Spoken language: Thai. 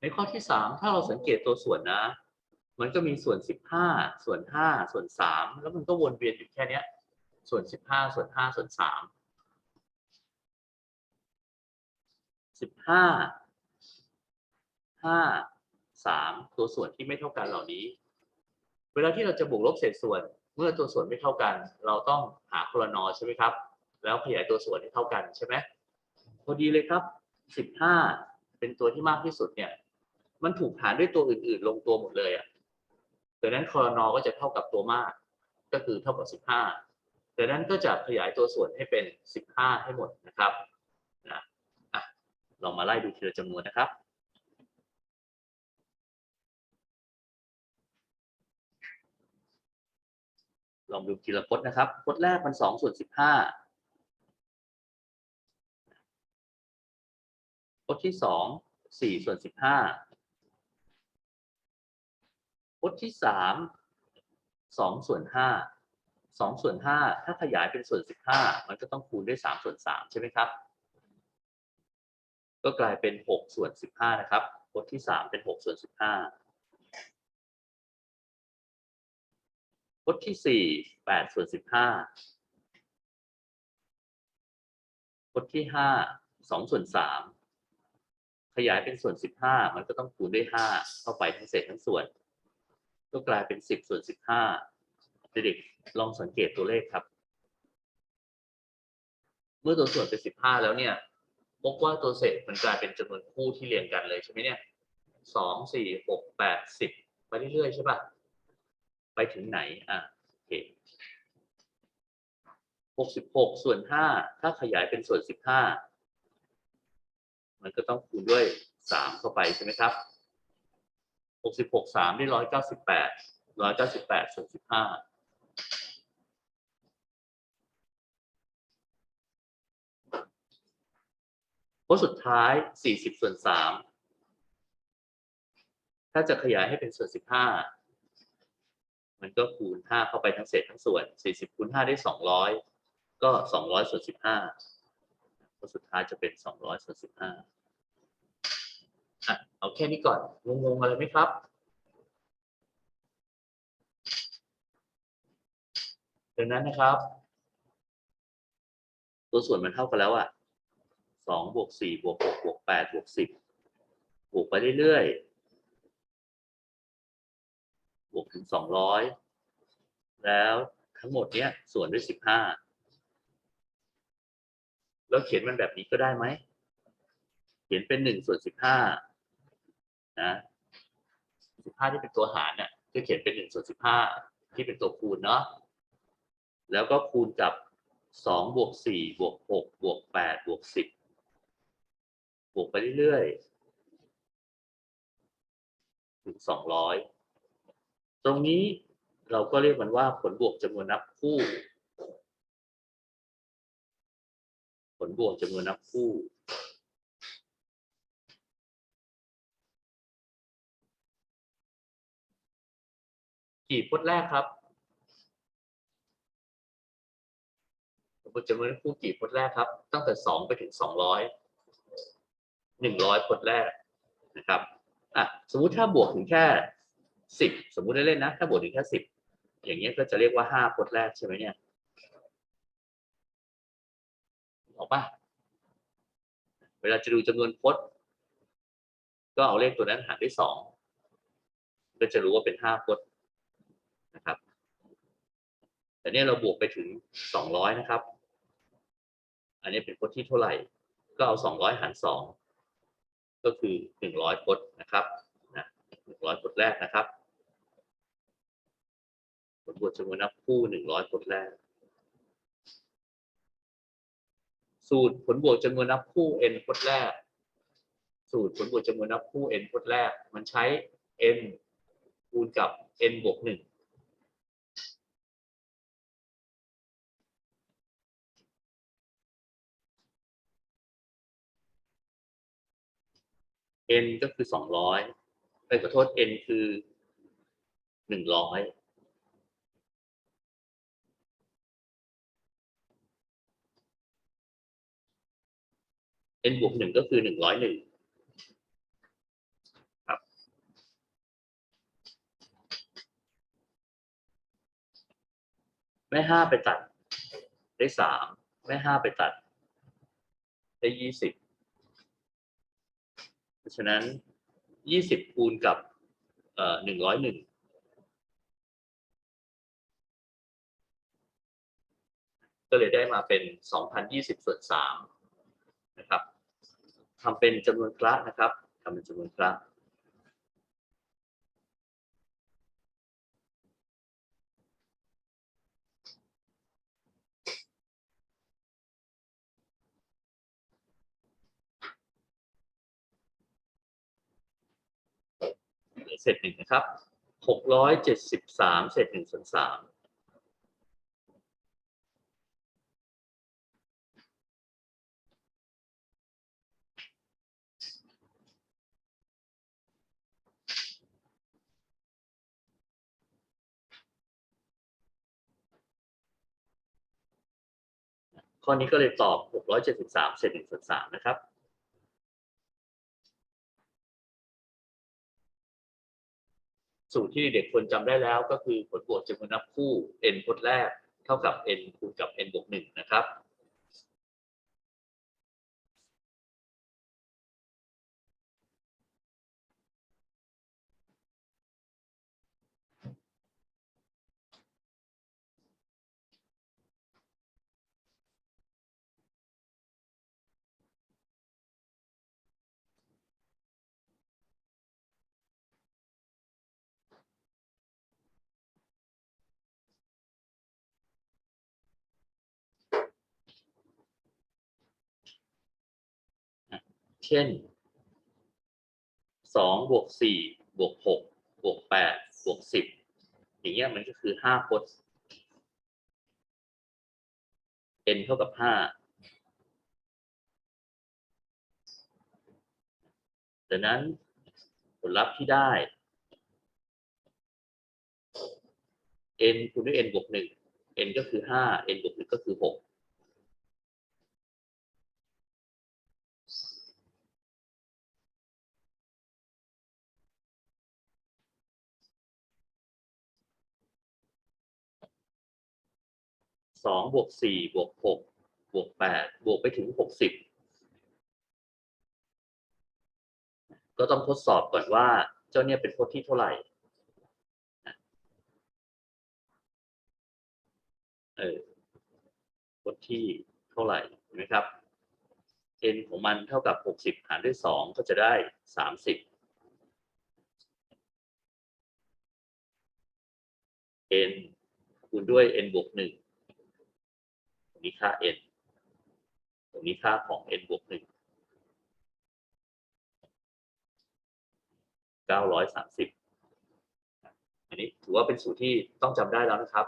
ในข้อที่สามถ้าเราสังเกตตัวส่วนนะ มันก็มีส่วนสิบห้าส่วนห้าส่วนสามแล้วมันก็วนเวียนอยู่แค่เนี้ย ส่วนสิบห้าส่วนห้าส่วนสามสิบห้าห้าสามตัวส่วนที่ไม่เท่ากันเหล่านี้ เวลาที่เราจะบวกลบเศษส่วน เมื่อตัวส่วนไม่เท่ากัน เราต้องหาโคลนอใช่ไหมครับ แล้วขยายตัวส่วนให้เท่ากันใช่ไหมพอดีเลยครับสิบห้าเป็นตัวที่มากที่สุดเนี่ย มันถูกหารด้วยตัวอื่น ๆ ลงตัวหมดเลยอะดังนั้นคอรนอก็จะเท่ากับตัวมากก็คือเท่ากับสิบห้าดังนั้นก็จะขยายตัวส่วนให้เป็นสิบห้าให้หมดนะครับนะอะลองมาไล่ดูทีละจำนวนนะครับลองดูทีละพจน์นะครับพจน์แรกมันสองส่วนสิบห้าพจน์ที่สองสี่ส่วนสิบห้า พจน์ที่สามสองส่วนห้าสองส่วนห้าถ้าขยายเป็นส่วนสิบห้ามันก็ต้องคูณด้วยสามส่วนสามใช่ไหมครับ ก็กลายเป็นหกส่วนสิบห้านะครับพจน์ที่สามเป็นหกส่วนสิบห้าพจน์ที่สี่แปดส่วนสิบห้าพจน์ที่ห้าสองส่วนสามขยายเป็นส่วนสิบห้ามันก็ต้องคูณด้วยห้าเข้าไปทั้งเศษทั้งส่วน ก็กลายเป็นสิบส่วนสิบห้าเด็กๆลองสังเกตตัวเลขครับ เมื่อตัวส่วนเป็นสิบห้าแล้วเนี่ยพบว่าตัวเศษมันกลายเป็นจำนวนคู่ที่เรียงกันเลยใช่ไหมเนี่ยสองสี่หกแปดสิบไปเรื่อยๆใช่ปะไปถึงไหนอะโอเคหกสิบหกส่วนห้าถ้าขยายเป็นส่วนสิบห้ามันก็ต้องคูณด้วยสามเข้าไปใช่ไหมครับ หกสิบหกสามได้ร้อยเก้าสิบแปดร้อยเก้าสิบแปดส่วนสิบห้าพจน์สุดท้ายสี่สิบส่วนสามถ้าจะขยายให้เป็นส่วนสิบห้ามันก็คูณห้าเข้าไปทั้งเศษทั้งส่วนสี่สิบคูณห้าได้สองร้อยก็สองร้อยส่วนสิบห้าก็สุดท้ายจะเป็นสองร้อยส่วนสิบห้า อะเอาแค่นี้ก่อนงงๆอะไรไหมครับดังนั้นนะครับ ตัวส่วนมันเท่ากันแล้วอะสองบวกสี่บวกหกบวกแปดบวกสิบบวกไปเรื่อยๆบวกถึงสองร้อยแล้วทั้งหมดเนี้ยส่วนด้วยสิบห้าแล้วเขียนมันแบบนี้ก็ได้ไหม เขียนเป็นหนึ่งส่วนสิบห้า นะสิบห้าที่เป็นตัวหารเนี่ยก็เขียนเป็นหนึ่งส่วนสิบห้าที่เป็นตัวคูณเนาะแล้วก็คูณกับสองบวกสี่บวกหกบวกแปดบวกสิบบวกไปเรื่อยๆถึงสองร้อยตรงนี้เราก็เรียกมันว่าผลบวกจำนวนนับคู่ ผลบวกจำนวนนับคู่ กี่พจน์แรกครับผลบวกจำนวนคู่กี่พจน์แรกครับ ตั้งแต่สองไปถึงสองร้อยหนึ่งร้อยพจน์แรกนะครับอะสมมุติถ้าบวกถึงแค่สิบสมมุติเล่นๆนะ ถ้าบวกถึงแค่สิบอย่างเงี้ยก็จะเรียกว่าห้าพจน์แรกใช่ไหมเนี่ยออกปะเวลาจะดูจำนวนพจน์ ก็เอาเลขตัวนั้นหารด้วยสองก็จะรู้ว่าเป็นห้าพจน์ นะครับ แต่เนี่ยเราบวกไปถึงสองร้อยนะครับ อันนี้เป็นพจน์ที่เท่าไหร่ ก็เอาสองร้อยหารสองก็คือหนึ่งร้อยพจน์นะครับนะหนึ่งร้อยพจน์แรกนะครับผลบวกจำนวนนับคู่หนึ่งร้อยพจน์แรก สูตรผลบวกจำนวนนับคู่ n พจน์แรก สูตรผลบวกจำนวนนับคู่ n พจน์แรก มันใช้ n คูณกับ n บวกหนึ่ง n ก็คือสองร้อยไปขอโทษ n คือหนึ่งร้อยเอ็นบวกหนึ่งก็คือหนึ่งร้อยหนึ่งครับ แม่ห้าไปตัด ได้สามแม่ห้าไปตัด ได้ยี่สิบ ราะฉะนั้นยี่สิบคูณกับเอ่อหนึ่งร้อยหนึ่งก็เลยได้มาเป็นสองพันยี่สิบส่วนสามนะครับทำเป็นจำนวนคละนะครับทำเป็นจำนวนคละเเศษหนึ่งนะครับหกร้อยเจ็ดสิบสามเศษหนึ่งส่วนสามข้อนี้ก็เลยตอบ 673 เศษ1ส่วน3นะครับ สูตรที่เด็กควรจำได้แล้วก็คือผลบวกจำนวนนับคู่ n พจน์แรก เท่ากับ n คูณกับ n บวก1นะครับ เช่นสองบวกสี่บวกหกบวกแปดบวกสิบอย่างเงี้ยมันก็คือห้าพจน์ n เท่ากับห้าดังนั้นผลลัพธ์ที่ได้ n คูณด้วย n บวกหนึ่ง n ก็คือห้า n บวกหนึ่งก็คือหก สองบวกสี่บวกหกบวกแปดบวกไปถึงหกสิบก็ต้องทดสอบก่อนว่าเจ้าเนี่ยเป็นพจน์ที่เท่าไหร่เออพจน์ที่เท่าไหร่เห็นไหมครับ n ของมันเท่ากับหกสิบหารด้วยสองก็จะได้สามสิบ n คูณด้วย n บวกหนึ่ง รงนี้ค่า n ตรงนี้ค่าของ n บวกหนึ่งเก้าร้อยสามสิบอันนี้ถือว่าเป็นสูตรที่ต้องจำได้แล้วนะครับ